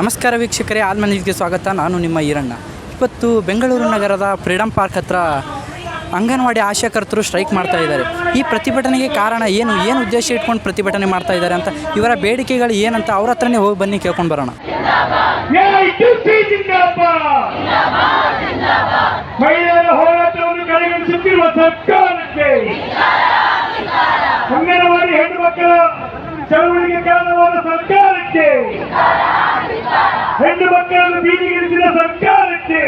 ನಮಸ್ಕಾರ ವೀಕ್ಷಕರೇ ಆಲ್ಮನೀಸ್ಗೆ ಸ್ವಾಗತ. ನಾನು ನಿಮ್ಮ ಈರಣ್ಣ. ಇವತ್ತು ಬೆಂಗಳೂರು ನಗರದ ಫ್ರೀಡಂ ಪಾರ್ಕ್ ಹತ್ರ ಅಂಗನವಾಡಿ ಆಶಾಕರ್ತರು ಸ್ಟ್ರೈಕ್ ಮಾಡ್ತಾ ಇದ್ದಾರೆ. ಈ ಪ್ರತಿಭಟನೆಗೆ ಕಾರಣ ಏನು? ಏನು ಉದ್ದೇಶ ಇಟ್ಕೊಂಡು ಪ್ರತಿಭಟನೆ ಮಾಡ್ತಾ ಇದ್ದಾರೆ ಅಂತ? ಇವರ ಬೇಡಿಕೆಗಳು ಏನಂತ ಅವ್ರ ಹತ್ರನೇ ಹೋಗಿ ಬನ್ನಿ, ಕೇಳ್ಕೊಂಡು ಬರೋಣ. ಚಳವಳಿಗೆ ಕಾರಣವಾದ ಸರ್ಕಾರಕ್ಕೆ ಹೆಣ್ಣು ಮಕ್ಕಳನ್ನು ಬೀದಿಗಿಳಿಸಿದ ಸರ್ಕಾರಕ್ಕೆ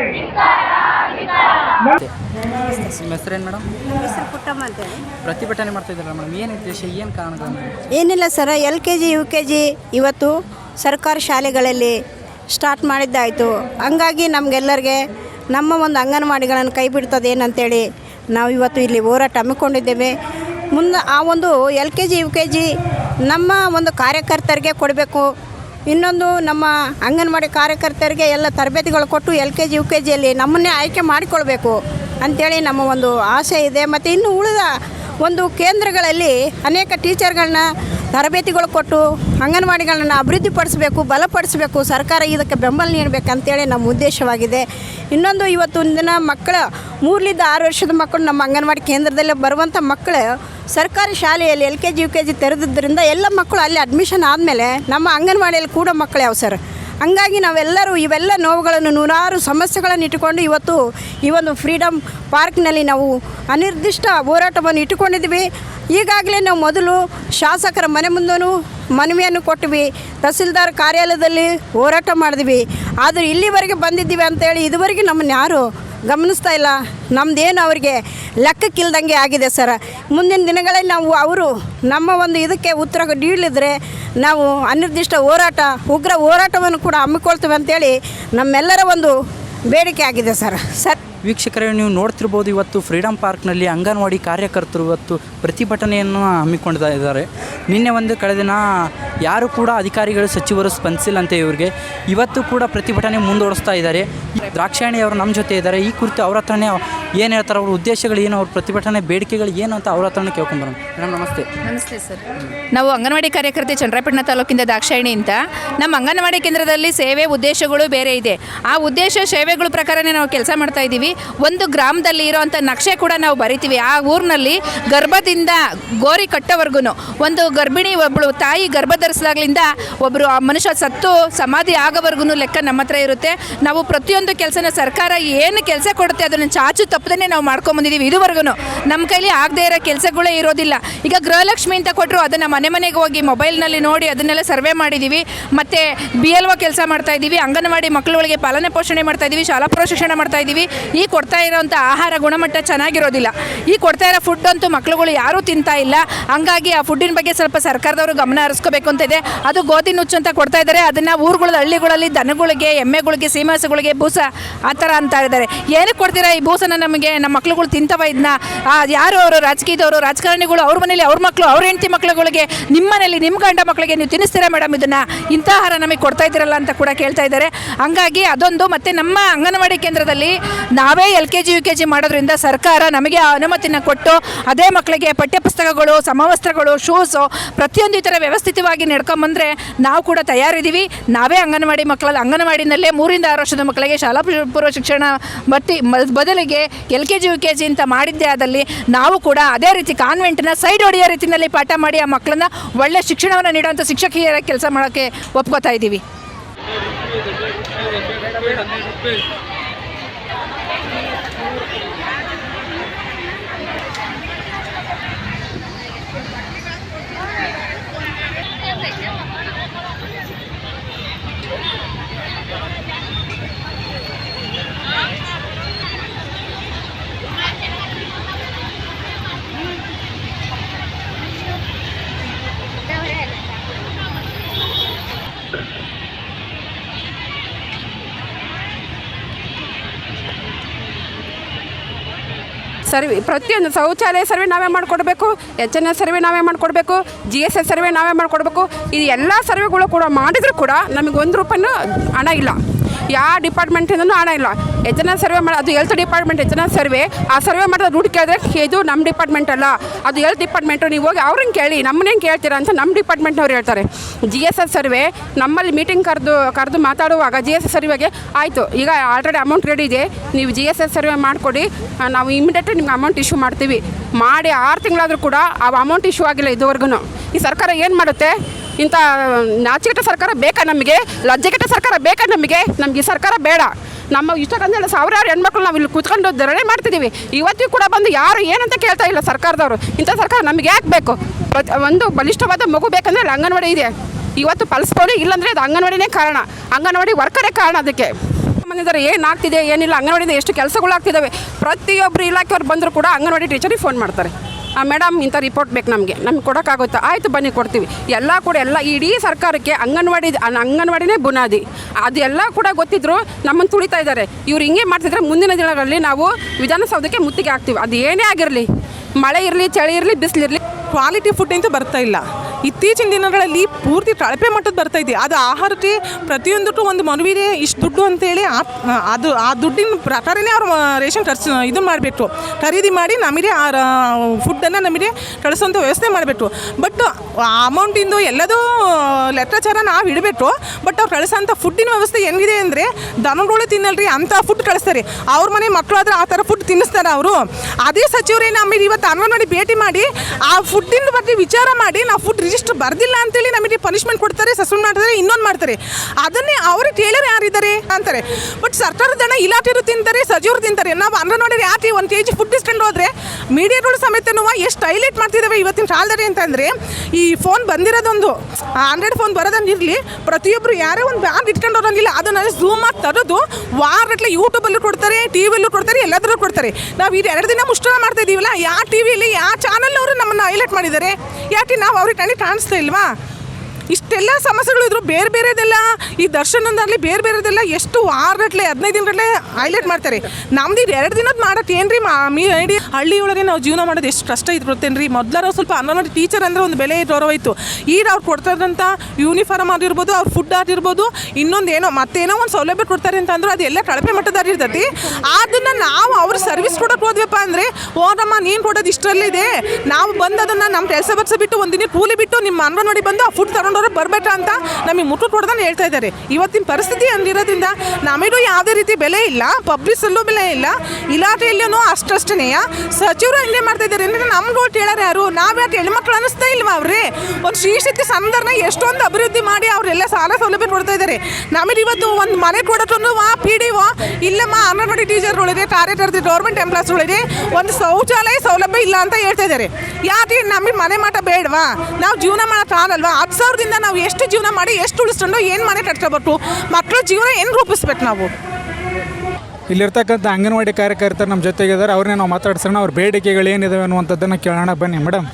ನಿಮ್ಮ ಹೆಸರೇನು ಮೇಡಮ್? ಹೆಸರು ಪುಟ್ಟಮ್ಮ ಅಂತೇಳಿ. ಪ್ರತಿಭಟನೆ ಮಾಡ್ತಾ ಇದ್ದಾರೆ ಮೇಡಮ್ ಏನು ಉದ್ದೇಶ ಏನು ಕಾರಣಗಳು ಏನಿಲ್ಲ sir L K G U K G ಇವತ್ತು ಸರ್ಕಾರಿ ಶಾಲೆಗಳಲ್ಲಿ ಸ್ಟಾರ್ಟ್ ಮಾಡಿದ್ದಾಯಿತು. ಹಂಗಾಗಿ ನಮಗೆಲ್ಲರಿಗೆ ನಮ್ಮ ಒಂದು ಅಂಗನವಾಡಿಗಳನ್ನು ಕೈ ಬಿಡ್ತದೆ ಏನಂತೇಳಿ ನಾವು ಇವತ್ತು ಇಲ್ಲಿ ಹೋರಾಟ ಹಮ್ಮಿಕೊಂಡಿದ್ದೇವೆ. ಮುಂದೆ ಆ ಒಂದು L K G U K G ನಮ್ಮ ಒಂದು ಕಾರ್ಯಕರ್ತರಿಗೆ ಕೊಡಬೇಕು. ಇನ್ನೊಂದು ನಮ್ಮ ಅಂಗನವಾಡಿ ಕಾರ್ಯಕರ್ತರಿಗೆ ಎಲ್ಲ ತರಬೇತಿಗಳು ಕೊಟ್ಟು L K G, U K ಜಿಯಲ್ಲಿ ನಮ್ಮನ್ನೇ ಆಯ್ಕೆ ಮಾಡಿಕೊಳ್ಬೇಕು ಅಂಥೇಳಿ ನಮ್ಮ ಒಂದು ಆಸೆ ಇದೆ. ಮತ್ತು ಇನ್ನು ಉಳಿದ ಒಂದು ಕೇಂದ್ರಗಳಲ್ಲಿ ಅನೇಕ ಟೀಚರ್ಗಳನ್ನ ತರಬೇತಿಗಳು ಕೊಟ್ಟು ಅಂಗನವಾಡಿಗಳನ್ನ ಅಭಿವೃದ್ಧಿಪಡಿಸಬೇಕು, ಬಲಪಡಿಸಬೇಕು, ಸರ್ಕಾರ ಇದಕ್ಕೆ ಬೆಂಬಲ ನೀಡಬೇಕಂತೇಳಿ ನಮ್ಮ ಉದ್ದೇಶವಾಗಿದೆ. ಇನ್ನೊಂದು ಇವತ್ತೊಂದಿನ ದಿನ ಮಕ್ಕಳ ಮೂರಲಿಂದ ಆರು ವರ್ಷದ ಮಕ್ಕಳು ನಮ್ಮ ಅಂಗನವಾಡಿ ಕೇಂದ್ರದಲ್ಲಿ ಬರುವಂಥ ಮಕ್ಕಳು ಸರ್ಕಾರಿ ಶಾಲೆಯಲ್ಲಿ L K G, U K G ತೆರೆದಿದ್ದರಿಂದ ಎಲ್ಲ ಮಕ್ಕಳು ಅಲ್ಲಿ ಅಡ್ಮಿಷನ್ ಆದಮೇಲೆ ನಮ್ಮ ಅಂಗನವಾಡಿಯಲ್ಲಿ ಕೂಡ ಮಕ್ಕಳು ಯಾವ ಸರ್. ಹಂಗಾಗಿ ನಾವೆಲ್ಲರೂ ಇವೆಲ್ಲ ನೋವುಗಳನ್ನು ನೂರಾರು ಸಮಸ್ಯೆಗಳನ್ನು ಇಟ್ಟುಕೊಂಡು ಇವತ್ತು ಈ ಒಂದು ಫ್ರೀಡಮ್ ಪಾರ್ಕ್ನಲ್ಲಿ ನಾವು ಅನಿರ್ದಿಷ್ಟ ಹೋರಾಟವನ್ನು ಇಟ್ಟುಕೊಂಡಿದ್ವಿ ಈಗಾಗಲೇ ನಾವು ಮೊದಲು ಶಾಸಕರ ಮನೆ ಮುಂದೂ ಮನವಿಯನ್ನು ಕೊಟ್ವಿ ತಹಸೀಲ್ದಾರ್ ಕಾರ್ಯಾಲಯದಲ್ಲಿ ಹೋರಾಟ ಮಾಡಿದ್ವಿ. ಆದರೆ ಇಲ್ಲಿವರೆಗೆ ಬಂದಿದ್ದೀವಿ ಅಂತೇಳಿ ಇದುವರೆಗೆ ನಮ್ಮನ್ನು ಯಾರು ಗಮನಿಸ್ತಾ ಇಲ್ಲ. ನಮ್ಮದೇನು ಅವರಿಗೆ ಲೆಕ್ಕಕ್ಕಿಲ್ದಂಗೆ ಆಗಿದೆ ಸರ್. ಮುಂದಿನ ದಿನಗಳಲ್ಲಿ ನಾವು ಅವರು ನಮ್ಮ ಒಂದು ಇದಕ್ಕೆ ಉತ್ತರ ನೀಡಲಿದ್ರೆ ನಾವು ಅನಿರ್ದಿಷ್ಟ ಹೋರಾಟ, ಉಗ್ರ ಹೋರಾಟವನ್ನು ಕೂಡ ಹಮ್ಮಿಕೊಳ್ತೇವೆ ಅಂತೇಳಿ ನಮ್ಮೆಲ್ಲರ ಒಂದು ಬೇಡಿಕೆ ಆಗಿದೆ ಸರ್. ಸರ್ ವೀಕ್ಷಕರೇ, ನೀವು ನೋಡ್ತಿರ್ಬೋದು ಇವತ್ತು ಫ್ರೀಡಂ ಪಾರ್ಕ್ನಲ್ಲಿ ಅಂಗನವಾಡಿ ಕಾರ್ಯಕರ್ತರು ಇವತ್ತು ಪ್ರತಿಭಟನೆಯನ್ನು ಹಮ್ಮಿಕೊಂಡಿದ್ದಾ ಇದ್ದಾರೆ. ನಿನ್ನೆ ಒಂದು ಕಳೆದ ದಿನ ಯಾರು ಕೂಡ ಅಧಿಕಾರಿಗಳು, ಸಚಿವರು ಸ್ಪಂದಿಸಿಲ್ಲ ಅಂತ ಇವ್ರಿಗೆ. ಇವತ್ತು ಕೂಡ ಪ್ರತಿಭಟನೆ ಮುಂದುವರಿಸ್ತಾ ಇದ್ದಾರೆ. ದ್ರಾಕ್ಷಾಯಣಿ ಅವರು ನಮ್ಮ ಜೊತೆ ಇದ್ದಾರೆ. ಈ ಕುರಿತು ಅವ್ರ ಹತ್ರನೇ ಏನು ಹೇಳ್ತಾರೆ, ಅವ್ರ ಉದ್ದೇಶಗಳು ಏನು, ಅವ್ರ ಪ್ರತಿಭಟನೆ ಬೇಡಿಕೆಗಳು ಏನು ಅಂತ ಅವ್ರ ಹತ್ರನೇ ಕೇಳ್ಕೊಂಬರೋಣ ಮೇಡಮ್ ನಮಸ್ತೆ. ನಮಸ್ತೆ ಸರ್. ನಾವು ಅಂಗನವಾಡಿ ಕಾರ್ಯಕರ್ತೆ ಚಂದ್ರಪಟ್ಟಣ ತಾಲೂಕಿಂದ ದಾಕ್ಷಾಯಣಿ ಅಂತ. ನಮ್ಮ ಅಂಗನವಾಡಿ ಕೇಂದ್ರದಲ್ಲಿ ಸೇವೆ ಉದ್ದೇಶಗಳು ಬೇರೆ ಇದೆ. ಆ ಉದ್ದೇಶ, ಸೇವೆಗಳ ಪ್ರಕಾರನೇ ನಾವು ಕೆಲಸ ಮಾಡ್ತಾ ಇದ್ದೀವಿ. ಒಂದು ಗ್ರಾಮದಲ್ಲಿ ಇರೋವಂಥ ನಕ್ಷೆ ಕೂಡ ನಾವು ಬರಿತೀವಿ. ಆ ಊರಿನಲ್ಲಿ ಗರ್ಭದಿಂದ ಗೋರಿ ಕಟ್ಟೋವರೆಗೂ ಒಂದು ಗರ್ಭಿಣಿ ಒಬ್ಬಳು ತಾಯಿ ಗರ್ಭ ಧರಿಸಿದಾಗಲಿಂದ ಒಬ್ಬರು ಆ ಮನುಷ್ಯ ಸತ್ತು ಸಮಾಧಿ ಆಗೋವರೆಗೂ ಲೆಕ್ಕ ನಮ್ಮ ಹತ್ರ ಇರುತ್ತೆ. ನಾವು ಪ್ರತಿಯೊಂದು ಕೆಲಸನ ಸರ್ಕಾರ ಏನು ಕೆಲಸ ಕೊಡುತ್ತೆ ಅದನ್ನು ಚಾಚು ತಪ್ಪದೇ ನಾವು ಮಾಡ್ಕೊಂಬಂದಿದ್ದೀವಿ ಇದುವರೆಗೂ ನಮ್ಮ ಕೈಲಿ ಆಗದೇ ಇರೋ ಕೆಲಸಗಳೇ ಇರೋದಿಲ್ಲ. ಈಗ ಗೃಹಲಕ್ಷ್ಮಿ ಅಂತ ಕೊಟ್ಟರು ಅದನ್ನು ಮನೆ ಮನೆಗೆ ಹೋಗಿ ಮೊಬೈಲ್ನಲ್ಲಿ ನೋಡಿ ಅದನ್ನೆಲ್ಲ ಸರ್ವೆ ಮಾಡಿದ್ದೀವಿ ಮತ್ತು ಬಿ ಎಲ್ ಒ ಕೆಲಸ ಮಾಡ್ತಾ ಇದ್ದೀವಿ ಅಂಗನವಾಡಿ ಮಕ್ಕಳುಗಳಿಗೆ ಪಾಲನೆ ಪೋಷಣೆ ಮಾಡ್ತಾ ಇದ್ದೀವಿ ಶಾಲಾ ಪ್ರಶಿಕ್ಷಣ ಮಾಡ್ತಾ ಇದ್ದೀವಿ ಕೊಡ್ತಾ ಇರೋವಂಥ ಆಹಾರ ಗುಣಮಟ್ಟ ಚೆನ್ನಾಗಿರೋದಿಲ್ಲ. ಈ ಕೊಡ್ತಾ ಇರೋ ಫುಡ್ ಅಂತೂ ಮಕ್ಕಳುಗಳು ಯಾರೂ ತಿಂತಾ ಇಲ್ಲ. ಹಂಗಾಗಿ ಆ ಫುಡ್ಡಿನ ಬಗ್ಗೆ ಸ್ವಲ್ಪ ಸರ್ಕಾರದವರು ಗಮನ ಹರಿಸ್ಕೋಬೇಕು ಅಂತ ಇದೆ. ಅದು ಗೋಧಿ ನುಚ್ಚು ಅಂತ ಕೊಡ್ತಾ ಇದ್ದಾರೆ. ಅದನ್ನು ಊರುಗಳ, ಹಳ್ಳಿಗಳಲ್ಲಿ ದನಗಳಿಗೆ, ಎಮ್ಮೆಗಳಿಗೆ, ಸೀಮಾಸುಗಳಿಗೆ ಬೂಸ ಆ ಥರ ಅಂತ ಇದ್ದಾರೆ. ಏನಕ್ಕೆ ಕೊಡ್ತೀರಾ ಈ ಬೂಸನ ನಮಗೆ? ನಮ್ಮ ಮಕ್ಳುಗಳು ತಿಂತವ ಇದನ್ನ ಯಾರು ಅವರು ರಾಜಕೀಯದವರು, ರಾಜಕಾರಣಿಗಳು ಅವ್ರ ಮನೇಲಿ ಅವ್ರ ಮಕ್ಕಳು ಅವ್ರ ಹೆಂಡತಿ ಮಕ್ಳುಗಳಿಗೆ, ನಿಮ್ಮ ಮನೇಲಿ, ನಿಮ್ಮ ಗಂಡ ಮಕ್ಕಳಿಗೆ ನೀವು ತಿನ್ನಿಸ್ತೀರಾ ಮೇಡಮ್ ಇದನ್ನು? ಇಂಥ ಆಹಾರ ನಮಗೆ ಕೊಡ್ತಾ ಇದ್ದೀರಲ್ಲ ಅಂತ ಕೂಡ ಕೇಳ್ತಾ ಇದ್ದಾರೆ. ಹಂಗಾಗಿ ಅದೊಂದು ಮತ್ತೆ ನಮ್ಮ ಅಂಗನವಾಡಿ ಕೇಂದ್ರದಲ್ಲಿ ನಾವೇ L K G U K G ಮಾಡೋದ್ರಿಂದ ಸರ್ಕಾರ ನಮಗೆ ಆ ಅನುಮತಿನ ಕೊಟ್ಟು ಅದೇ ಮಕ್ಕಳಿಗೆ ಪಠ್ಯಪುಸ್ತಕಗಳು, ಸಮವಸ್ತ್ರಗಳು ಶೂಸು ಪ್ರತಿಯೊಂದು ಥರ ವ್ಯವಸ್ಥಿತವಾಗಿ ನಡ್ಕೊಂಬಂದರೆ ನಾವು ಕೂಡ ತಯಾರಿದ್ದೀವಿ. ನಾವೇ ಅಂಗನವಾಡಿ ಮಕ್ಕಳಲ್ಲಿ, ಅಂಗನವಾಡಿನಲ್ಲೇ ಮೂರಿಂದ ಆರು ವರ್ಷದ ಮಕ್ಕಳಿಗೆ ಶಾಲಾ ಪೂರ್ವ ಶಿಕ್ಷಣ ಬಟ್ಟಿ ಮ- ಬದಲಿಗೆ L K G U K G ಅಂತ ಮಾಡಿದ್ದೆ ಆದಲ್ಲಿ ನಾವು ಕೂಡ ಅದೇ ರೀತಿ ಕಾನ್ವೆಂಟ್ನ ಸೈಡ್ ಹೊಡೆಯೋ ರೀತಿಯಲ್ಲಿ ಪಾಠ ಮಾಡಿ ಆ ಮಕ್ಕಳನ್ನ ಒಳ್ಳೆ ಶಿಕ್ಷಣವನ್ನು ನೀಡುವಂಥ ಶಿಕ್ಷಕಿಯರ ಕೆಲಸ ಮಾಡೋಕ್ಕೆ ಒಪ್ಕೋತಾ ಇದ್ದೀವಿ. ಸರ್ವೆ, ಪ್ರತಿಯೊಂದು ಶೌಚಾಲಯ ಸರ್ವೆ ನಾವೇ ಮಾಡಿಕೊಡ್ಬೇಕು, ಎಚ್ ಎನ್ ಎಸ್ ಸರ್ವೆ ನಾವೇ ಮಾಡಿಕೊಡ್ಬೇಕು, ಜಿ ಎಸ್ ಎಸ್ ಸರ್ವೆ ನಾವೇ ಮಾಡಿಕೊಡ್ಬೇಕು ಇದು ಎಲ್ಲ ಸರ್ವೆಗಳು ಕೂಡ ಮಾಡಿದರೂ ಕೂಡ ನಮಗೆ ಒಂದು ರೂಪಾಯಿನೂ ಹಣ ಇಲ್ಲ. ಯಾವ ಡಿಪಾರ್ಟ್ಮೆಂಟಿಂದನೂ ಹಣ ಇಲ್ಲ. ಎಚ್ಚನ ಸರ್ವೆ ಮಾಡಿ, ಅದು ಹೆಲ್ತ್ ಡಿಪಾರ್ಟ್ಮೆಂಟ್ ಎಚ್ಚನ ಸರ್ವೆ, ಆ ಸರ್ವೆ ಮಾಡಿದ ದುಡ್ಡು ಕೇಳಿದ್ರೆ, ಇದು ನಮ್ಮ ಡಿಪಾರ್ಟ್ಮೆಂಟ್ ಅಲ್ಲ. ಅದು ಹೆಲ್ತ್ ಡಿಪಾರ್ಟ್ಮೆಂಟು ನೀವು ಹೋಗಿ ಅವ್ರನ್ನ ಕೇಳಿ, ನಮ್ಮನ್ನೇನು ಕೇಳ್ತೀರಾ ಅಂತ ನಮ್ಮ ಡಿಪಾರ್ಟ್ಮೆಂಟ್ನವ್ರು ಹೇಳ್ತಾರೆ. ಜಿ ಎಸ್ ಎಸ್ ಸರ್ವೆ, ನಮ್ಮಲ್ಲಿ ಮೀಟಿಂಗ್ ಕರೆದು ಕರೆದು ಮಾತಾಡುವಾಗ ಜಿ ಎಸ್ ಎಸ್ ಸರ್ವೆಗೆ ಆಯಿತು, ಈಗ ಆಲ್ರೆಡಿ ಅಮೌಂಟ್ ರೆಡಿ ಇದೆ, ನೀವು ಜಿ ಎಸ್ ಎಸ್ ಸರ್ವೆ ಮಾಡಿಕೊಡಿ ನಾವು ಇಮಿಡಿಯೇಟ್ಲಿ ನಿಮ್ಗೆ ಅಮೌಂಟ್ ಇಶ್ಯೂ ಮಾಡ್ತೀವಿ. ಮಾಡಿ ಆರು ತಿಂಗಳಾದರೂ ಕೂಡ ಆ ಅಮೌಂಟ್ ಇಶ್ಯೂ ಆಗಿಲ್ಲ ಇದುವರೆಗೂ ಈ ಸರ್ಕಾರ ಏನು ಮಾಡುತ್ತೆ? ಇಂಥ ನಾಚಿಕೆಟ್ಟ ಸರ್ಕಾರ ಬೇಕಾ ನಮಗೆ? ಲಜ್ಜೆಗೆಟ್ಟ ಸರ್ಕಾರ ಬೇಕಾ ನಮಗೆ? ನಮಗೆ ಈ ಸರ್ಕಾರ ಬೇಡ. ನಮ್ಮ ಇಷ್ಟಕ್ಕಂದೆಲ್ಲ ಸಾವಿರಾರು ಹೆಣ್ಮಕ್ಳು ನಾವು ಇಲ್ಲಿ ಕೂತ್ಕೊಂಡು ಧರಣಿ ಮಾಡ್ತಿದ್ದೀವಿ. ಇವತ್ತಿಗೂ ಕೂಡ ಬಂದು ಯಾರು ಏನಂತ ಕೇಳ್ತಾ ಇಲ್ಲ ಸರ್ಕಾರದವರು. ಇಂಥ ಸರ್ಕಾರ ನಮಗೆ ಯಾಕೆ ಬೇಕು? ಒಂದು ಬಲಿಷ್ಠವಾದ ಮಗು ಬೇಕಂದ್ರೆ ಅಂಗನವಾಡಿ ಇದೆ. ಇವತ್ತು ಪಲ್ಸ್ ಪೌಡಿ ಇಲ್ಲಾಂದರೆ ಅದು ಅಂಗನವಾಡಿನೇ ಕಾರಣ. ಅಂಗನವಾಡಿ ವರ್ಕರೇ ಕಾರಣ ಅದಕ್ಕೆ. ಬಂದಿದ್ದಾರೆ ಏನಾಗ್ತಿದೆ, ಏನಿಲ್ಲ, ಅಂಗನವಾಡಿಯಿಂದ ಎಷ್ಟು ಕೆಲಸಗಳು ಆಗ್ತಿದ್ದಾವೆ ಪ್ರತಿಯೊಬ್ಬರು ಇಲಾಖೆಯವ್ರು ಬಂದರೂ ಕೂಡ ಅಂಗನವಾಡಿ ಟೀಚರಿಗೆ ಫೋನ್ ಮಾಡ್ತಾರೆ. ಮೇಡಮ್ ಇಂಥ ರಿಪೋರ್ಟ್ ಬೇಕು ನಮಗೆ. ನಮ್ಗೆ ಕೊಡೋಕ್ಕಾಗುತ್ತಾ? ಆಯಿತು ಬನ್ನಿ, ಕೊಡ್ತೀವಿ. ಎಲ್ಲ ಕೂಡ ಎಲ್ಲ ಇಡೀ ಸರ್ಕಾರಕ್ಕೆ ಅಂಗನವಾಡಿ, ಅಂಗನವಾಡಿನೇ ಬುನಾದಿ. ಅದೆಲ್ಲ ಕೂಡ ಗೊತ್ತಿದ್ರು ನಮ್ಮನ್ನು ತುಳಿತಾ ಇದ್ದಾರೆ. ಇವ್ರು ಹಿಂಗೆ ಮಾಡ್ತಿದ್ರೆ ಮುಂದಿನ ದಿನಗಳಲ್ಲಿ ನಾವು ವಿಧಾನಸೌಧಕ್ಕೆ ಮುತ್ತಿಗೆ ಹಾಕ್ತೀವಿ. ಅದು ಏನೇ ಆಗಿರಲಿ. ಮಳೆ ಇರಲಿ, ಚಳಿ ಇರಲಿ ಬಿಸಿಲಿರಲಿ ಕ್ವಾಲಿಟಿ ಫುಡ್ ಅಂತೂ ಬರ್ತಾ ಇಲ್ಲ. ಇತ್ತೀಚಿನ ದಿನಗಳಲ್ಲಿ ಪೂರ್ತಿ ಕಳಪೆ ಮಟ್ಟದ ಬರ್ತಾ ಇದೆ. ಅದು ಆಹಾರಕ್ಕೆ ಪ್ರತಿಯೊಂದಕ್ಕೂ ಒಂದು ಮನುವಿಗೆ ಇಷ್ಟು ದುಡ್ಡು ಅಂತೇಳಿ ಆ ಅದು ಆ ದುಡ್ಡಿನ ಪ್ರಕಾರನೇ ಅವರು ರೇಷನ್ ಖರ್ಚು ಇದು ಮಾಡಬೇಕು ಖರೀದಿ ಮಾಡಿ ನಮಗೆ ಆ ಫುಡ್ಡನ್ನು ನಮಗೆ ಕಳಿಸೋಂಥ ವ್ಯವಸ್ಥೆ ಮಾಡಬೇಕು ಬಟ್ ಅಮೌಂಟಿಂದು ಎಲ್ಲದೂ ಲೆಕ್ಕಾಚಾರ ನಾವು ಇಡಬೇಕು ಬಟ್ ಅವ್ರು ಕಳಿಸೋಂಥ ಫುಡ್ಡಿನ ವ್ಯವಸ್ಥೆ ಹೆಂಗಿದೆ ಅಂದರೆ ದನಗಳು ತಿನ್ನಲ್ರಿ, ಅಂಥ ಫುಡ್ ಕಳಿಸ್ತಾರೆ. ಅವ್ರ ಮನೆ ಮಕ್ಕಳು ಆದರೆ ಆ ಥರ ಫುಡ್ ತಿನ್ನಿಸ್ತಾರೆ ಅವರು. ಅದೇ ಸಚಿವರೇ ನಮಗೆ ಇವತ್ತು ಅಂಗನವಾಡಿ ಭೇಟಿ ಮಾಡಿ ಆ ಫುಡ್ಡಿನ ಬಗ್ಗೆ ವಿಚಾರ ಮಾಡಿ ನಾವು ಫುಡ್ ರಿಜಿಸ್ಟರ್ ಬರ್ದಿಲ್ಲ ಅಂತೇಳಿ ನಮಗೆ ಪನಿಷ್ಮೆಂಟ್ ಕೊಡ್ತಾರೆ, ಸಸ್ಪೆಂಡ್ ಮಾಡ್ತಾರೆ, ಇನ್ನೊಂದು ಮಾಡ್ತಾರೆ. ಅದನ್ನೇ ಅವ್ರಿಗೆ ಟೇಲರ್ ಯಾರಿದ್ದಾರೆ ಅಂತಾರೆ. ಬಟ್ ಸರ್ಕಾರದ ಹಣ ಇಲಾಖೆರು ತಿಂತಾರೆ, ಸಚಿವರು ತಿಂತಾರೆ. ನಾವು ಅಂಗನವಾಡಿ ಯಾಕೆ ಒಂದು ಕೆ ಜಿ ಫುಡ್ ಇಸ್ಕೊಂಡು ಹೋದ್ರೆ ಮೀಡಿಯಾಗಳು ಸಮೇತನೂ ಎಷ್ಟು ಹೈಲೈಟ್ ಮಾಡ್ತಿದ್ದಾವೆ ಇವತ್ತಿನ ಕಾಲದಲ್ಲಿ ಅಂತಂದರೆ ಈ ಫೋನ್ ಬಂದಿರೋದೊಂದು ಆಂಡ್ರಾಯ್ಡ್ ಫೋನ್ ಬರೋದಂಗಿರಲಿ ಪ್ರತಿಯೊಬ್ಬರು ಯಾರೇ ಒಂದು ಬ್ಯಾಗ್ ಇಟ್ಕೊಂಡು ಹೋಗೋಂಗಿಲ್ಲ ಅದನ್ನ ಝೂಮ್ ಆಗಿ ತರೋದು ವಾರಗಟ್ಟಲೆ ಯೂಟ್ಯೂಬಲ್ಲೂ ಕೊಡ್ತಾರೆ ಟಿ ವಿಯಲ್ಲೂ ಕೊಡ್ತಾರೆ, ಎಲ್ಲದರಲ್ಲೂ ಕೊಡ್ತಾರೆ. ನಾವು ಇದು ಎರಡು ದಿನ ಮುಷ್ಟರ ಮಾಡ್ತಾ ಇದೀವಲ್ಲ ಯಾವ ಟಿ ವಿಲಿ ಯಾವ ಚಾನಲ್ ಅವರು ನಮ್ಮನ್ನು ಹೈಲೈಟ್ ಮಾಡಿದ್ದಾರೆ. ಯಾಕೆ ನಾವು ಅವ್ರಿಗೆ ಕಣ್ಣಿ ಕಾಣಿಸ್ತಾ ಇಲ್ವಾ? ಇಷ್ಟೆಲ್ಲ ಸಮಸ್ಯೆಗಳು ಇದ್ರು ಬೇರೆ ಬೇರೆದೆಲ್ಲ, ಈ ದರ್ಶನದಾಗಲಿ ಬೇರೆ ಬೇರೆದೆಲ್ಲ ಎಷ್ಟು ವಾರಗಟ್ಟಲೆ ಹದಿನೈದು ದಿನಗಟ್ಟಲೆ ಹೈಲೈಟ್ ಮಾಡ್ತಾರೆ. ನಮ್ದು ಇದು ಎರಡು ದಿನದ ಮಾಡತ್ತೆ ಏನ್ರಿ ಮಾ, ಮೀ, ಐಡಿ ಹಳ್ಳಿ ಒಳಗೆ ನಾವು ಜೀವನ ಮಾಡೋದು ಎಷ್ಟು ಕಷ್ಟ ಇದ್ಬಿಡ್ತೇನೆ ಗೊತ್ತೇನ್ರಿ ಮೊದಲಾರ ಸ್ವಲ್ಪ ಅಂಗನವಾಡಿ ಟೀಚರ್ ಅಂದರೆ ಒಂದು ಬೆಲೆ ಇತ್ತು. ಈಗ ಅವ್ರು ಕೊಡ್ತಾ ಇದ್ದಂಥ ಯೂನಿಫಾರ್ಮ್ ಆಗಿರ್ಬೋದು, ಅವ್ರ ಫುಡ್ ಆಗಿರ್ಬೋದು, ಇನ್ನೊಂದು ಏನೋ ಮತ್ತೇನೋ ಒಂದು ಸೌಲಭ್ಯ ಕೊಡ್ತಾರೆ ಅಂತ ಅಂದ್ರೆ ಅದೆಲ್ಲ ಕಳಪೆ ಮಟ್ಟದಲ್ಲಿ ಇರ್ತೈತಿ. ಅದನ್ನು ನಾವು ಅವ್ರ ಸರ್ವಿಸ್ ಕೊಡೋಕೆ ಹೋದ್ವಪ್ಪ ಅಂದರೆ ಓದಮ್ಮ ನೀನು ಕೊಡೋದು ಇಷ್ಟರಲ್ಲಿದೆ ನಾವು ಬಂದು ಅದನ್ನು ನಮ್ಮ ಕೆಲಸ ಬರ್ಸ ಬಿಟ್ಟು ಒಂದಿನ ಕೂಲಿ ಬಿಟ್ಟು ನಿಮ್ಮ ಅಂಗನವಾಡಿ ಬಂದು ಆ ಫುಡ್ ತಗೊಂಡವ್ರು ಬರಬೇಕಾ ಅಂತ ನಮಗೆ ಮುಟ್ಟು ಕೊಡ್ದಾನೆ ಹೇಳ್ತಾ ಇದ್ದಾರೆ. ಇವತ್ತಿನ ಪರಿಸ್ಥಿತಿ ಹಂಗಿರೋದ್ರಿಂದ ನಮಗೂ ಯಾವುದೇ ರೀತಿ ಬೆಲೆ ಇಲ್ಲ, ಪಬ್ಲಿಸಲ್ಲೂ ಬೆಲೆ ಇಲ್ಲ ಇಲಾಖೆಯಲ್ಲೂ ಅಷ್ಟಷ್ಟನೇ ಸಚಿವರು ಹಂಗೆ ಮಾಡ್ತಾ ಇದ್ದಾರೆ ಅಂದರೆ ನಮ್ಗೆ ಓಟ್ ಹೇಳೋರು ಯಾರು? ನಾವು ಯಾಕೆ ಹೆಣ್ಮಕ್ಳು ಅನಿಸ್ತಾ ಇಲ್ವಾ ಅವ್ರಿ? ಒಂದು ಶ್ರೀಶಕ್ತಿ ಸಂದರ್ನ ಎಷ್ಟೊಂದು ಅಭಿವೃದ್ಧಿ ಮಾಡಿ ಅವರೆಲ್ಲ ಸಾಲ ಸೌಲಭ್ಯ ಕೊಡ್ತಾ ಇದ್ದಾರೆ. ನಮಗೆ ಇವತ್ತು ಒಂದು ಮನೆ ಕೊಡೋಕ್ಕೂ ವಾ, ಪಿ ಡಿ ಒ, ಇಲ್ಲಮ್ಮ, ಅಂಗನವಾಡಿ ಟೀಚರ್ಗಳಿದೆ ಕಾರ್ಯಕರ್ತ ಗೌರ್ಮೆಂಟ್ ಎಂಪ್ಲಾಯ್ಸ್ಗಳಿದೆ ಒಂದು ಶೌಚಾಲಯ ಸೌಲಭ್ಯ ಇಲ್ಲ ಅಂತ ಹೇಳ್ತಾ ಇದ್ದಾರೆ. ಯಾಕೆ ನಮಗೆ ಮನೆ ಮಾಟ ಬೇಡವಾ? ನಾವು ಜೀವನ ಮಾಡೋಕ್ಕಾಗಲ್ವಾ ಹತ್ತು ಸಾವಿರದಿಂದ ನಾವು ಎಷ್ಟು ಜೀವನ ಮಾಡಿ ಎಷ್ಟು ಉಳಿಸ್ಕೊಂಡು ಏನು ಮನೆ ಕಟ್ಕೋಬೇಕು? ಮಕ್ಕಳ ಜೀವನ ಏನು ರೂಪಿಸ್ಬೇಕು ನಾವು? ಇಲ್ಲಿರ್ತಕ್ಕಂಥ ಅಂಗನವಾಡಿ ಕಾರ್ಯಕರ್ತರು ನಮ್ಮ ಜೊತೆಗಿದ್ದಾರೆ. ಅವ್ರನ್ನೇ ನಾವು ಮಾತಾಡ್ಸೋಣ. ಅವ್ರ ಬೇಡಿಕೆಗಳು ಏನಿದಾವೆ ಅನ್ನುವಂಥದ್ದನ್ನು ಕೇಳೋಣ. ಬನ್ನಿ ಮೇಡಮ್.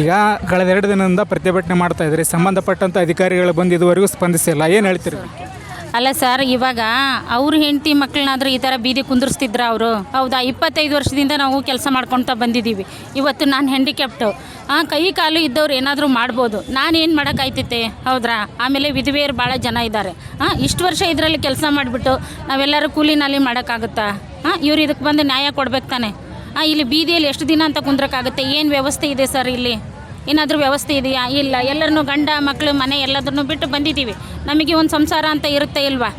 ಈಗ ಕಳೆದ ಎರಡು ದಿನದಿಂದ ಪ್ರತಿಭಟನೆ ಮಾಡ್ತಾ ಇದ್ದೀರಿ. ಸಂಬಂಧಪಟ್ಟಂಥ ಅಧಿಕಾರಿಗಳು ಬಂದು ಇದುವರೆಗೂ ಸ್ಪಂದಿಸಿಲ್ಲ. ಏನು ಹೇಳ್ತೀರಿ? ಅಲ್ಲ ಸರ್, ಇವಾಗ ಅವ್ರ ಹೆಂಡತಿ ಮಕ್ಕಳನ್ನಾದ್ರೂ ಈ ಥರ ಬೀದಿ ಕುಂದಿರ್ಸ್ತಿದ್ರ ಅವರು? ಹೌದಾ? ಇಪ್ಪತ್ತೈದು ವರ್ಷದಿಂದ ನಾವು ಕೆಲಸ ಮಾಡ್ಕೊಳ್ತಾ ಬಂದಿದ್ದೀವಿ. ಇವತ್ತು ನಾನು ಹ್ಯಾಂಡಿಕ್ಯಾಪ್ಟು ಆ, ಕೈ ಕಾಲು ಇದ್ದವ್ರು ಏನಾದರೂ ಮಾಡ್ಬೋದು. ನಾನು ಏನು ಮಾಡೋಕ್ಕಾಯ್ತೈತೆ ಹೌದ್ರಾ? ಆಮೇಲೆ ವಿಧವೆಯರು ಭಾಳ ಜನ ಇದ್ದಾರೆ. ಹಾಂ ಇಷ್ಟು ವರ್ಷ ಇದರಲ್ಲಿ ಕೆಲಸ ಮಾಡಿಬಿಟ್ಟು ನಾವೆಲ್ಲರೂ ಕೂಲಿನಲ್ಲಿ ನಾಲಿ ಮಾಡೋಕ್ಕಾಗುತ್ತಾ? ಹಾಂ ಇವ್ರು ಇದಕ್ಕೆ ಬಂದು ನ್ಯಾಯ ಕೊಡ್ಬೇಕು ತಾನೆ? ಹಾಂ ಇಲ್ಲಿ ಬೀದಿಯಲ್ಲಿ ಎಷ್ಟು ದಿನ ಅಂತ ಕುಂದ್ರಕ್ಕಾಗುತ್ತೆ? ಏನು ವ್ಯವಸ್ಥೆ ಇದೆ ಸರ್ ಇಲ್ಲಿ? ಏನಾದರೂ ವ್ಯವಸ್ಥೆ ಇದೆಯಾ? ಇಲ್ಲ. ಎಲ್ಲರನ್ನು ಗಂಡ ಮಕ್ಕಳು ಮನೆ ಎಲ್ಲದನ್ನು ಬಿಟ್ಟು ಬಂದಿದ್ದೀವಿ. ನಮಗೆ ಒಂದು ಸಂಸಾರ ಅಂತ ಇರುತ್ತೆ ಇಲ್ವಾ?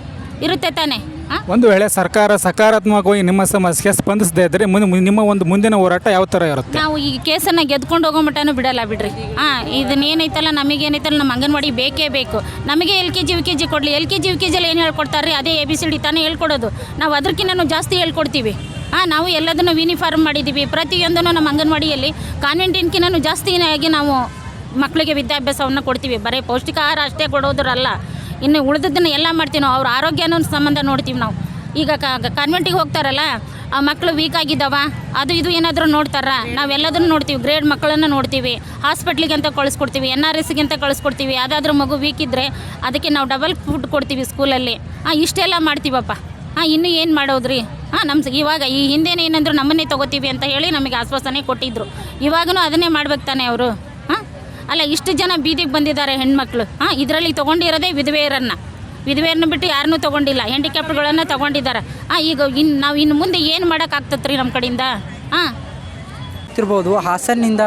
ಇರುತ್ತೆ ತಾನೇ ಹಾಂ ಒಂದು ವೇಳೆ ಸರ್ಕಾರ ಸಕಾರಾತ್ಮಕವಾಗಿ ನಿಮ್ಮ ಸಮಸ್ಯೆ ಸ್ಪಂದಿಸದೇ ಇದ್ರೆ ಮುಂದೆ ನಿಮ್ಮ ಒಂದು ಮುಂದಿನ ಹೋರಾಟ ಯಾವ ಥರ ಇರುತ್ತೆ? ನಾವು ಈ ಕೇಸನ್ನು ಗೆದ್ಕೊಂಡು ಹೋಗೋ ಮಟ್ಟನೂ ಬಿಡಲ್ಲ ಬಿಡ್ರಿ. ಹಾಂ ಇದನ್ನೇನೈತಲ್ಲ ನಮಗೇನೈತಲ್ಲ ನಮ್ಮ ಅಂಗನವಾಡಿ ಬೇಕೇ ಬೇಕು. ನಮಗೆ L K G U K G ಕೊಡಲಿ. L K G U K ಜಿಯಲ್ಲಿ ಏನು ಹೇಳ್ಕೊಡ್ತಾರೆ? ಅದೇ ಎ ಬಿ ಸಿ ಡಿ ತಾನೇ ಹೇಳ್ಕೊಡೋದು. ನಾವು ಅದಕ್ಕಿಂತ ಜಾಸ್ತಿ ಹೇಳ್ಕೊಡ್ತೀವಿ. ಹಾಂ ನಾವು ಎಲ್ಲದನ್ನು ಯೂನಿಫಾರ್ಮ್ ಮಾಡಿದ್ದೀವಿ. ಪ್ರತಿಯೊಂದನ್ನು ನಮ್ಮ ಅಂಗನವಾಡಿಯಲ್ಲಿ ಕಾನ್ವೆಂಟಿನ್ಕಿಂತ ಜಾಸ್ತಿಯಾಗಿ ನಾವು ಮಕ್ಕಳಿಗೆ ವಿದ್ಯಾಭ್ಯಾಸವನ್ನು ಕೊಡ್ತೀವಿ. ಬರೀ ಪೌಷ್ಟಿಕ ಆಹಾರ ಅಷ್ಟೇ ಕೊಡೋದ್ರಲ್ಲ. ಇನ್ನು ಉಳಿದದ್ದನ್ನು ಎಲ್ಲ ಮಾಡ್ತೀವಿ ನಾವು. ಅವ್ರ ಆರೋಗ್ಯನೂ ಸಂಬಂಧ ನೋಡ್ತೀವಿ ನಾವು. ಈಗ ಕಾನ್ವೆಂಟಿಗೆ ಹೋಗ್ತಾರಲ್ಲ, ಆ ಮಕ್ಕಳು ವೀಕ್ ಆಗಿದ್ದಾವ, ಅದು ಇದು ಏನಾದರೂ ನೋಡ್ತಾರ? ನಾವೆಲ್ಲದನ್ನು ನೋಡ್ತೀವಿ. ಗ್ರೇಡ್ ಮಕ್ಕಳನ್ನು ನೋಡ್ತೀವಿ. ಹಾಸ್ಪಿಟ್ಲಿಗೆ ಅಂತ ಕಳಿಸ್ಕೊಡ್ತೀವಿ. ಎನ್ ಆರ್ ಎಸ್ಗೆ ಅಂತ ಕಳಿಸ್ಕೊಡ್ತೀವಿ. ಯಾವುದಾದ್ರೂ ಮಗು ವೀಕ್ ಇದ್ದರೆ ಅದಕ್ಕೆ ನಾವು ಡಬಲ್ ಫುಡ್ ಕೊಡ್ತೀವಿ ಸ್ಕೂಲಲ್ಲಿ ಹಾಂ ಇಷ್ಟೆಲ್ಲ ಮಾಡ್ತೀವಪ್ಪ. ಹಾಂ ಇನ್ನೂ ಏನು ಮಾಡೋದ್ರಿ? ಹಾಂ ನಮ್ಮ ಇವಾಗ ಈ ಹಿಂದೆನೇ ಏನಂದ್ರು ನಮ್ಮನ್ನೇ ತಗೋತೀವಿ ಅಂತ ಹೇಳಿ ನಮಗೆ ಆಶ್ವಾಸನೆ ಕೊಟ್ಟಿದ್ರು. ಇವಾಗೂ ಅದನ್ನೇ ಮಾಡ್ಬೇಕು ತಾನೆ ಅವರು. ಹಾಂ? ಅಲ್ಲ ಇಷ್ಟು ಜನ ಬೀದಿಗೆ ಬಂದಿದ್ದಾರೆ ಹೆಣ್ಮಕ್ಳು. ಹಾಂ ಇದರಲ್ಲಿ ತೊಗೊಂಡಿರೋದೇ ವಿಧವೆಯರನ್ನು. ವಿಧವೆಯರನ್ನು ಬಿಟ್ಟು ಯಾರನ್ನೂ ತೊಗೊಂಡಿಲ್ಲ. ಹ್ಯಾಂಡಿಕ್ಯಾಪ್ಟ್ಗಳನ್ನು ತೊಗೊಂಡಿದ್ದಾರೆ. ಹಾಂ ಈಗ ಇನ್ನು ನಾವು ಇನ್ನು ಮುಂದೆ ಏನು ಮಾಡೋಕ್ಕಾಗ್ತತ್ರಿ ನಮ್ಮ ಕಡೆಯಿಂದ ಹಾಂ? ಗೊತ್ತಿರ್ಬೋದು ಹಾಸನ್ನಿಂದ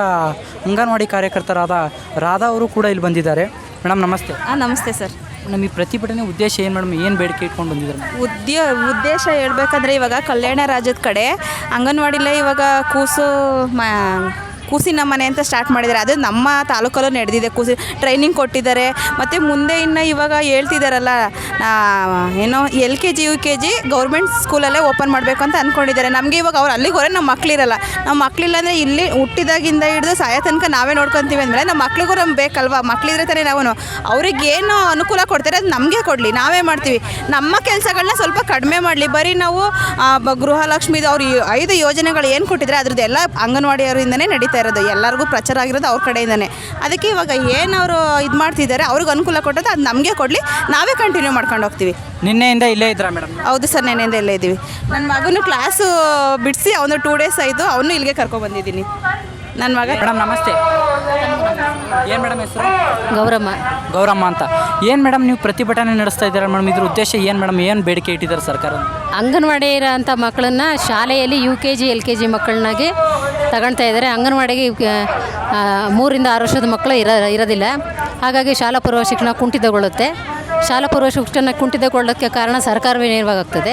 ಅಂಗನವಾಡಿ ಕಾರ್ಯಕರ್ತರಾದ ರಾಧಾ ಅವರು ಕೂಡ ಇಲ್ಲಿ ಬಂದಿದ್ದಾರೆ. ಮೇಡಮ್ ನಮಸ್ತೆ. ಹಾಂ ನಮಸ್ತೆ ಸರ್. ಈ ಪ್ರತಿಭಟನೆ ಉದ್ದೇಶ ಏನು ಮೇಡಮ್? ಏನು ಬೇಡಿಕೆ ಇಟ್ಕೊಂಡು ಬಂದಿದ್ದಾರೆ ಉದ್ಯ, ಉದ್ದೇಶ ಹೇಳ್ಬೇಕಂದ್ರೆ ಇವಾಗ ಕಲ್ಯಾಣ ರಾಜ್ಯದ ಕಡೆ ಅಂಗನವಾಡಿಲೇ ಇವಾಗ ಕೂಸು ಮ ಕೂಸಿನ ಮನೆ ಅಂತ ಸ್ಟಾರ್ಟ್ ಮಾಡಿದ್ದಾರೆ ಅದು ನಮ್ಮ ತಾಲೂಕಲ್ಲೂ ನಡೆದಿದೆ ಕೂಸಿ. ಟ್ರೈನಿಂಗ್ ಕೊಟ್ಟಿದ್ದಾರೆ. ಮತ್ತು ಮುಂದೆ ಇನ್ನು ಇವಾಗ ಹೇಳ್ತಿದ್ದಾರಲ್ಲ ಏನೋ L K G, U K G government ಸ್ಕೂಲಲ್ಲೇ open ಮಾಡಬೇಕು ಅಂತ ಅಂದ್ಕೊಂಡಿದ್ದಾರೆ ನಮಗೆ ಇವಾಗ ಅವ್ರು ಅಲ್ಲಿಗೆ ಹೊರೆ ನಮ್ಮ ಮಕ್ಕಳಿರಲ್ಲ ನಮ್ಮ ಮಕ್ಕಳಿಲ್ಲ ಅಂದರೆ ಇಲ್ಲಿ ಹುಟ್ಟಿದಾಗಿಂದ ಹಿಡಿದು ಸಾಯ ತನಕ ನಾವೇ ನೋಡ್ಕೊತೀವಿ ಅಂದರೆ ನಮ್ಮ ಮಕ್ಳಿಗೂ ನಮ್ಗೆ ಬೇಕಲ್ವ? ಮಕ್ಕಳಿದ್ರೆ ತಾನೇ ನಾವು ಅವ್ರಿಗೆ ಏನು ಅನುಕೂಲ ಕೊಡ್ತಾರೆ, ಅದು ನಮಗೆ ಕೊಡಲಿ. ನಾವೇ ಮಾಡ್ತೀವಿ. ನಮ್ಮ ಕೆಲಸಗಳನ್ನ ಸ್ವಲ್ಪ ಕಡಿಮೆ ಮಾಡಲಿ. ಬರೀ ನಾವು ಗೃಹಲಕ್ಷ್ಮಿದು ಅವ್ರು ಐದು ಯೋಜನೆಗಳು ಏನು ಕೊಟ್ಟಿದ್ರೆ ಅದ್ರದ್ದೆಲ್ಲ ಅಂಗನವಾಡಿಯವರಿಂದನೇ ನಡೀತಾ ಇರೋದು ಎಲ್ಲರಿಗೂ ಪ್ರಚಾರ ಆಗಿರೋದು ಅವ್ರ ಕಡೆಯಿಂದನೇ. ಅದಕ್ಕೆ ಇವಾಗ ಏನವರು ಅವರು ಇದು ಮಾಡ್ತಿದ್ದಾರೆ ಅವ್ರಿಗೆ ಅನುಕೂಲ ಕೊಟ್ಟದ್ದು ಅದು ನಮಗೆ ಕೊಡಲಿ ನಾವೇ ಕಂಟಿನ್ಯೂ ಮಾಡ್ಕೊಂಡು ಹೋಗ್ತೀವಿ. ನಿನ್ನೆಯಿಂದ ಇಲ್ಲೇ ಇದ್ರಾ ಮೇಡಮ್ ಹೌದು ಸರ್ ನಿನ್ನೆಯಿಂದ ಇಲ್ಲೇ ಇದ್ದೀವಿ. ನನ್ನ ಮಗನು ಕ್ಲಾಸು ಬಿಡಿಸಿ ಅವನು ಟೂ ಡೇಸ್ ಆಯಿತು ಅವನು ಇಲ್ಲಿಗೆ ಕರ್ಕೊಬಂದಿದ್ದೀನಿ ನನ್ನ ಮಗ. ಮೇಡಮ್ ನಮಸ್ತೆ. ಏನು ಮೇಡಮ್ ಹೆಸರು? ಗೌರಮ್ಮ. ಗೌರಮ್ಮ ಅಂತ. ಏನು ಮೇಡಮ್ ನೀವು ಪ್ರತಿಭಟನೆ ನಡೆಸ್ತಾ ಇದ್ದೀರಾ ಮೇಡಮ್? ಇದ್ರ ಉದ್ದೇಶ ಏನು ಮೇಡಮ್? ಏನು ಬೇಡಿಕೆ ಇಟ್ಟಿದ್ದಾರೆ ಸರ್ಕಾರ? ಅಂಗನವಾಡಿ ಇರೋಂಥ ಮಕ್ಕಳನ್ನ ಶಾಲೆಯಲ್ಲಿ U K G L K G ಮಕ್ಕಳನ್ನಾಗಿ ತಗೊಳ್ತಾ ಇದ್ದಾರೆ. ಅಂಗನವಾಡಿಗೆ ಮೂರಿಂದ ಆರು ವರ್ಷದ ಮಕ್ಕಳು ಇರ ಇರೋದಿಲ್ಲ. ಹಾಗಾಗಿ ಶಾಲಾ ಪೂರ್ವ ಶಿಕ್ಷಣ ಕುಂಠಿತಗೊಳ್ಳುತ್ತೆ. ಶಾಲಾ ಪೂರ್ವ ಶಿಕ್ಷಣ ಕುಂಠಿತಗೊಳ್ಳೋಕ್ಕೆ ಕಾರಣ ಸರ್ಕಾರವೇ ನೆರವಾಗ್ತದೆ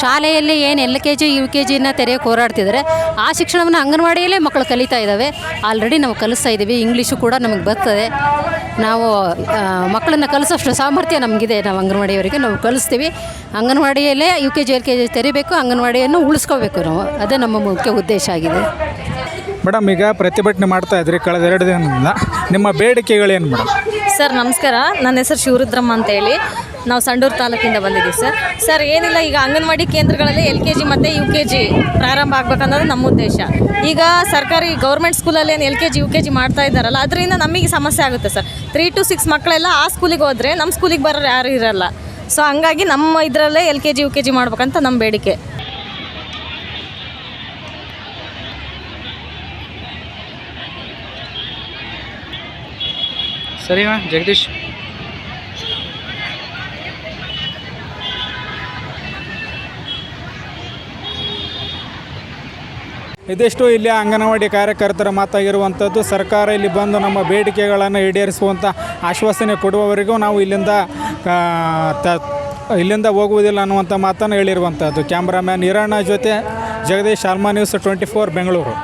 ಶಾಲೆಯಲ್ಲಿ ಏನು L K G, U K ಜಿನ ತೆರೆಯೋಕೆ ಹೋರಾಡ್ತಿದ್ದಾರೆ. ಆ ಶಿಕ್ಷಣವನ್ನು ಅಂಗನವಾಡಿಯಲ್ಲೇ ಮಕ್ಕಳು ಕಲಿತಾ ಇದ್ದಾವೆ. ಆಲ್ರೆಡಿ ನಾವು ಕಲಿಸ್ತಾ ಇದ್ದೀವಿ. ಇಂಗ್ಲೀಷು ಕೂಡ ನಮಗೆ ಬರ್ತದೆ. ನಾವು ಮಕ್ಕಳನ್ನು ಮಕ್ಕಳನ್ನ ಕಲಿಸೋಷ್ಟು ಸಾಮರ್ಥ್ಯ ನಮಗಿದೆ. ನಾವು ಅಂಗನವಾಡಿಯವರಿಗೆ ನಾವು ಕಲಿಸ್ತೀವಿ. ಅಂಗನವಾಡಿಯಲ್ಲೇ U K G, L K G ತೆರಿಬೇಕು. ಅಂಗನವಾಡಿಯನ್ನು ಉಳಿಸ್ಕೋಬೇಕು ನಾವು. ಅದೇ ನಮ್ಮ ಮುಖ್ಯ ಉದ್ದೇಶ ಆಗಿದೆ. ಮೇಡಮ್, ಈಗ ಪ್ರತಿಭಟನೆ ಮಾಡ್ತಾ ಇದ್ರಿ. ಕಳೆದ ಎರಡು ದಿನದಿಂದ. ನಿಮ್ಮ ಬೇಡಿಕೆಗಳೇನು ಮೇಡಮ್? ಸರ್, ನಮಸ್ಕಾರ. ನನ್ನ ಹೆಸರು ಶಿವರುದ್ರಮ್ಮ ಅಂತೇಳಿ ನಾವು ಸಂಡೂರು ತಾಲೂಕಿಂದ ಬಂದಿದ್ದೀವಿ ಸರ್. ಸರ್, ಏನಿಲ್ಲ, ಈಗ ಅಂಗನವಾಡಿ ಕೇಂದ್ರಗಳಲ್ಲಿ ಎಲ್ ಕೆ ಜಿ ಮತ್ತು ಯು ಕೆ ಜಿ ಪ್ರಾರಂಭ ಆಗಬೇಕನ್ನೋದು ನಮ್ಮ ಉದ್ದೇಶ. ಈಗ ಸರ್ಕಾರಿ ಗೌರ್ಮೆಂಟ್ ಸ್ಕೂಲಲ್ಲಿ ಏನು L K G, U K G ಮಾಡ್ತಾ ಇದ್ದಾರಲ್ಲ, ಅದರಿಂದ ನಮಗೆ ಸಮಸ್ಯೆ ಆಗುತ್ತೆ ಸರ್. ತ್ರೀ ಟು ಸಿಕ್ಸ್ ಮಕ್ಕಳೆಲ್ಲ ಆ ಸ್ಕೂಲಿಗೆ ಹೋದರೆ ನಮ್ಮ ಸ್ಕೂಲಿಗೆ ಬರೋರು ಯಾರು ಇರಲ್ಲ. ಸೊ ಹಂಗಾಗಿ ನಮ್ಮ ಇದರಲ್ಲೇ L K G, U K G ಮಾಡ್ಬೇಕಂತ ನಮ್ಮ ಬೇಡಿಕೆ. ಸರಿನಾ ಜಗದೀಶ್. ಇದಿಷ್ಟು ಇಲ್ಲಿ ಅಂಗನವಾಡಿ ಕಾರ್ಯಕರ್ತರ ಮಾತಾಗಿರುವಂಥದ್ದು. ಸರ್ಕಾರ ಇಲ್ಲಿ ಬಂದು ನಮ್ಮ ಬೇಡಿಕೆಗಳನ್ನು ಈಡೇರಿಸುವಂಥ ಆಶ್ವಾಸನೆ ಕೊಡುವವರೆಗೂ ನಾವು ಇಲ್ಲಿಂದ ಇಲ್ಲಿಂದ ಹೋಗುವುದಿಲ್ಲ ಅನ್ನುವಂಥ ಮಾತನ್ನು ಹೇಳಿರುವಂಥದ್ದು. ಕ್ಯಾಮ್ರಾಮ್ಯಾನ್ ಹಿರಣ್ಣ ಜೊತೆ Jagadish Sharma news twenty four, Bengaluru.